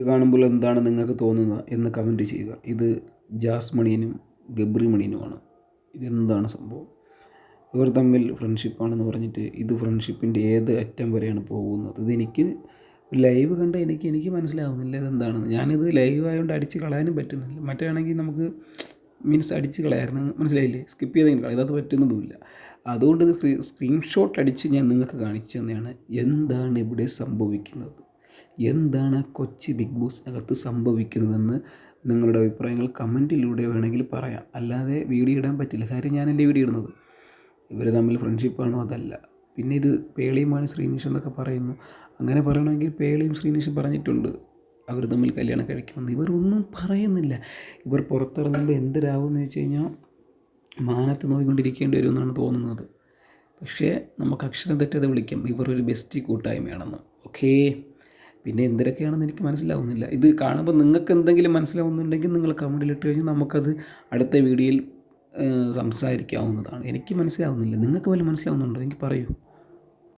ഇത് കാണുമ്പോൾ എന്താണ് നിങ്ങൾക്ക് തോന്നുന്നത് എന്ന് കമന്റ് ചെയ്യുക. ഇത് ജാസ് മണിയനും ഗബ്രി മണിയനുമാണ് ഇതെന്താണ് സംഭവം? ഇവർ തമ്മിൽ ഫ്രണ്ട്ഷിപ്പാണെന്ന് പറഞ്ഞിട്ട് ഇത് ഫ്രണ്ട്ഷിപ്പിന്റെ ഏത് അറ്റം വരെയാണ് പോകുന്നത്? ഇതെനിക്ക് ലൈവ് കണ്ട എനിക്ക് എനിക്ക് മനസ്സിലാവുന്നില്ല ഇതെന്താണെന്ന്. ഞാനിത് ലൈവ് ആയതുകൊണ്ട് അടിച്ച് കളയാനും പറ്റുന്നില്ല. മറ്റാണെങ്കിൽ നമുക്ക് മീൻസ് അടിച്ച് കളയായിരുന്നു. മനസ്സിലായില്ലേ? സ്കിപ്പ് ചെയ്തെങ്കിലും കളയാം. ഇതത് പറ്റുന്നതുമില്ല. അതുകൊണ്ട് സ്ക്രീൻഷോട്ട് അടിച്ച് ഞാൻ നിങ്ങൾക്ക് കാണിച്ചു തന്നെയാണ്. എന്താണ് ഇവിടെ സംഭവിക്കുന്നത്? എന്താണ് കൊച്ചി ബിഗ് ബോസ് അകത്ത് സംഭവിക്കുന്നതെന്ന് നിങ്ങളുടെ അഭിപ്രായങ്ങൾ കമന്റിലൂടെ വേണമെങ്കിൽ പറയാം. അല്ലാതെ വീഡിയോ ഇടാൻ പറ്റില്ല. കാര്യം ഞാനല്ലേ വീഡിയോ ഇടുന്നത്? ഇവർ തമ്മിൽ ഫ്രണ്ട്ഷിപ്പാണോ? അതല്ല. പിന്നെ ഇത് പേളിയുമാണ് ശ്രീനിഷ് എന്നൊക്കെ പറയുന്നു. അങ്ങനെ പറയണമെങ്കിൽ പേളിയും ശ്രീനിഷും പറഞ്ഞിട്ടുണ്ട്. അവർ തമ്മിൽ കല്യാണം കഴിക്കുമെന്ന്. ഒന്നും പറയുന്നില്ല. ഇവർ പുറത്തിറങ്ങുമ്പോൾ എന്തിനാവുമെന്ന് വെച്ച് കഴിഞ്ഞാൽ മാനത്ത് നോക്കിക്കൊണ്ടിരിക്കേണ്ടി വരുമെന്നാണ് തോന്നുന്നത്. പക്ഷേ നമുക്ക് അക്ഷരം തെറ്റത് വിളിക്കാം. ഇവർ ഒരു ബെസ്റ്റ് കൂട്ടായ്മയാണെന്ന്. ഓക്കേ? പിന്നെ എന്തൊക്കെയാണെന്ന് എനിക്ക് മനസ്സിലാവുന്നില്ല. ഇത് കാണുമ്പോൾ നിങ്ങൾക്ക് എന്തെങ്കിലും മനസ്സിലാവുന്നുണ്ടെങ്കിൽ നിങ്ങൾ കമന്റിൽ ഇട്ട് കഴിഞ്ഞാൽ നമുക്കത് അടുത്ത വീഡിയോയിൽ സംസാരിക്കാവുന്നതാണ്. എനിക്ക് മനസ്സിലാവുന്നില്ല. നിങ്ങൾക്ക് വല്ല മനസ്സിലാവുന്നുണ്ടോ? എനിക്ക് പറയൂ.